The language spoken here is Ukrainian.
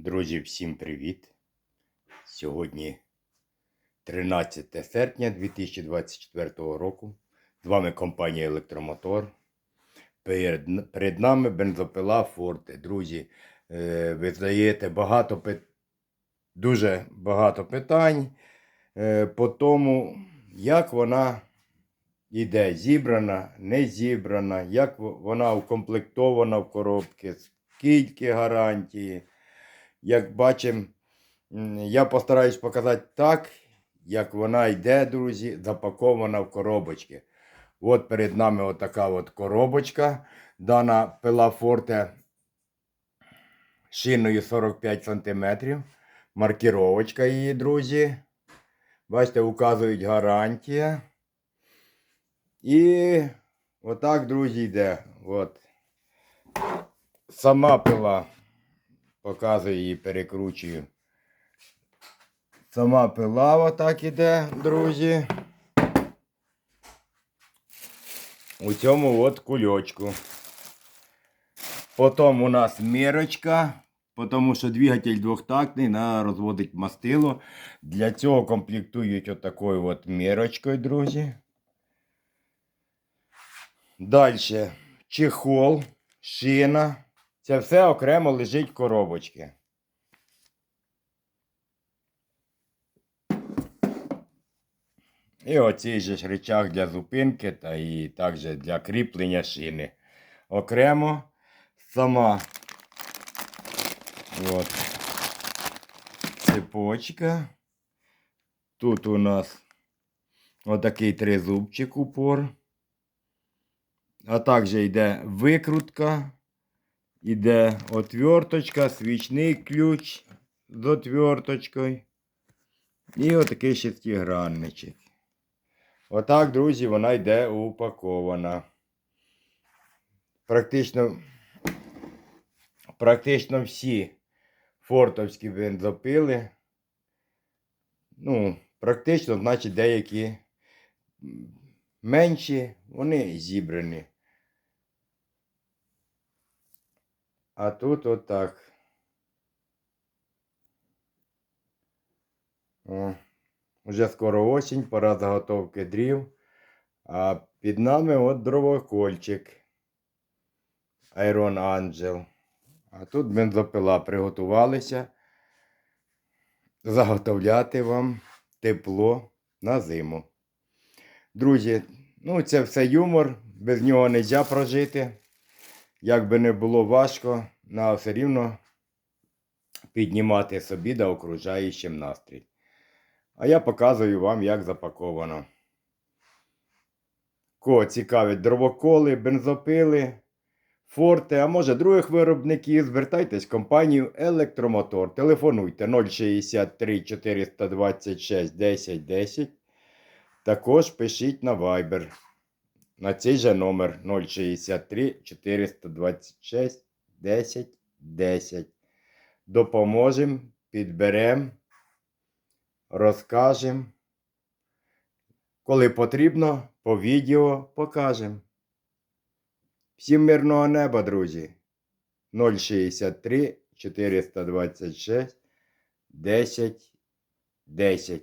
Друзі, всім привіт! Сьогодні 13 серпня 2024 року. З вами компанія Електромотор. Перед, перед нами бензопила Форте. Друзі, е, ви задаєте багато дуже багато питань е, по тому, як вона йде, зібрана, не зібрана, як вона укомплектована в коробки, скільки гарантії. Як бачимо, я постараюсь показати так, як вона йде, друзі, запакована в коробочки. От перед нами отака от коробочка. Дана пила Форте шиною 45 см. Маркіровочка її, друзі. Бачите, указують гарантія. І отак, друзі, йде. От. Сама пила. Показую її, перекручую. Сама пила отак іде, друзі. У цьому от кульочку. Потім у нас мірочка, тому що двигатель двохтактний, на розводить мастило. Для цього комплектують отакою от мірочкою, друзі. Далі чехол, шина. Це все окремо лежить в коробочці. І оцей же ж речах для зупинки та і також для кріплення шини. Окремо сама от, цепочка. Тут у нас отакий тризубчик упор. А також йде викрутка. Іде отверточка, свічний ключ з отверточкою. І отакий шестигранничок. Отак, друзі, вона йде упакована. Практично, практично всі фортовські бензопили. Ну, практично, значить, деякі менші, вони зібрані. А тут отак. О, вже скоро осінь, пора заготовки дрів. А під нами от дровокольчик. Айрон Анджел. А тут бензопила приготувалися заготовляти вам тепло на зиму. Друзі, ну це все юмор, без нього не можна прожити. Як би не було важко, на все рівно піднімати собі да окружаючим настрій. А я показую вам, як запаковано. Кого цікавить дровоколи, бензопили, форти, а може других виробників, звертайтесь в компанію Електромотор. Телефонуйте 063 426 10 10. Також пишіть на Viber на цей же номер 063 426 10 10. Допоможемо, підберемо, розкажемо. Коли потрібно, по відео покажемо. Всім мирного неба, друзі. 063 426 10 10.